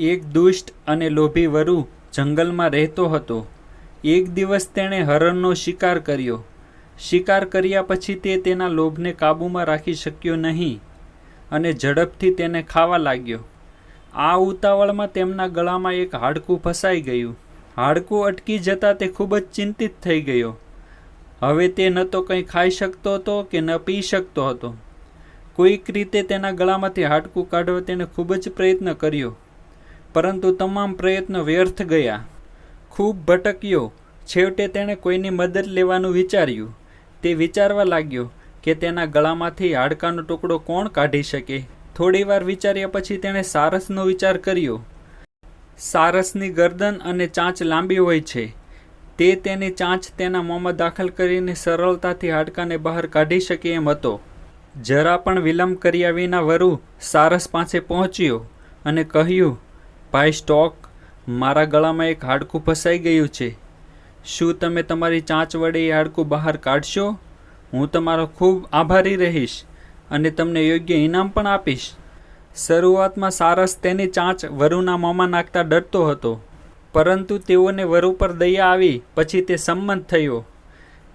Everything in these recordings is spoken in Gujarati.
એક દુષ્ટ અને લોભી વરુ જંગલમાં રહેતો હતો. એક દિવસ તેણે હરણનો શિકાર કર્યો. શિકાર કર્યા પછી તે તેના લોભને કાબૂમાં રાખી શક્યો નહીં અને ઝડપથી તેને ખાવા લાગ્યો. આ ઉતાવળમાં તેમના ગળામાં એક હાડકું ફસાઈ ગયું. હાડકું અટકી જતાં તે ખૂબ જ ચિંતિત થઈ ગયો. હવે તે ન તો કંઈ ખાઈ શકતો હતો કે ન પી શકતો હતો. કોઈક રીતે તેના ગળામાંથી હાડકું કાઢવા તેણે ખૂબ જ પ્રયત્ન કર્યો. પરંતુ તમામ પ્રયત્નો વ્યર્થ ગયા. ખૂબ ભટક્યો. છેવટે તેણે કોઈની મદદ લેવાનું વિચાર્યું. તે વિચારવા લાગ્યો કે તેના ગળામાંથી હાડકાનો ટુકડો કોણ કાઢી શકે? થોડીવાર વિચાર્યા પછી તેણે સારસનો વિચાર કર્યો. સારસની ગરદન અને ચાંચ લાંબી હોય છે. તે તેની ચાંચ તેના મોંમાં દાખલ કરીને સરળતાથી હાડકાને બહાર કાઢી શકે એમ હતો. જરા પણ વિલંબ કર્યા વિના વરુ સારસ પાસે પહોંચ્યો અને કહ્યું ભાઈ સ્ટોક, મારા ગળામાં એક હાડકું ફસાઈ ગયું છે. શું તમે તમારી ચાંચ વડે એ હાડકું બહાર કાઢશો? હું તમારો ખૂબ આભારી રહીશ અને તમને યોગ્ય ઇનામ પણ આપીશ. શરૂઆતમાં સારસ તેની ચાંચ વરુના મોંમાં નાખતા ડરતો હતો, પરંતુ તેઓને વરુ પર દયા આવી, પછી તે સંમત થયો.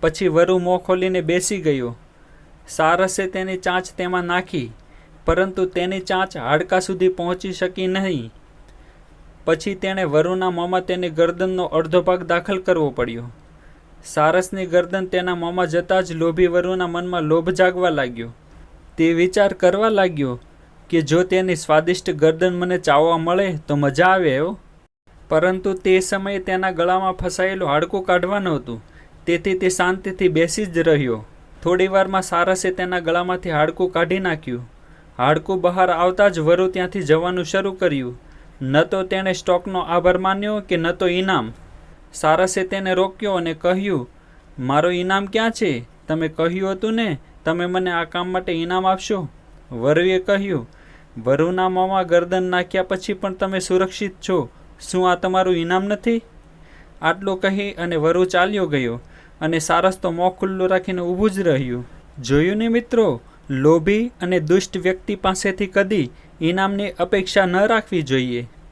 પછી વરુ મોં ખોલીને બેસી ગયો. સારસે તેની ચાંચ તેમાં નાખી, પરંતુ તેની ચાંચ હાડકા સુધી પહોંચી શકી નહીં. પછી તેણે વરુના મોંમાં તેની ગરદનનો અડધો ભાગ દાખલ કરવો પડ્યો. સારસની ગરદન તેના મોંમાં જતાં જ લોભી વરુના મનમાં લોભ જાગવા લાગ્યો. તે વિચાર કરવા લાગ્યો કે જો તેની સ્વાદિષ્ટ ગરદન મને ચાવવા મળે તો મજા આવે એવો પરંતુ તે સમયે તેના ગળામાં ફસાયેલું હાડકું કાઢવાનું હતું. તેથી તે શાંતિથી બેસી જ રહ્યો. થોડીવારમાં સારસે તેના ગળામાંથી હાડકું કાઢી નાખ્યું. હાડકું બહાર આવતા જ વરુ ત્યાંથી જવાનું શરૂ કર્યું. ન તો તેણે સ્ટોકનો આભાર માન્યો કે ન તો ઇનામ. સારસે તેને રોક્યો અને કહ્યું, મારો ઇનામ ક્યાં છે? તમે કહ્યું હતું ને, તમે મને આ કામ માટે ઇનામ આપશો? વરુએ કહ્યું, વરુના મોંમાં ગરદન નાખ્યા પછી પણ તમે સુરક્ષિત છો. શું આ તમારું ઇનામ નથી? આટલું કહી અને વરુ ચાલ્યો ગયો અને સારસ તો મોં ખુલ્લું રાખીને ઊભું જ રહ્યું. જોયું ને મિત્રો લોભી અને દુષ્ટ વ્યક્તિ પાસેથી કદી ઇનામની અપેક્ષા ન રાખવી જોઈએ.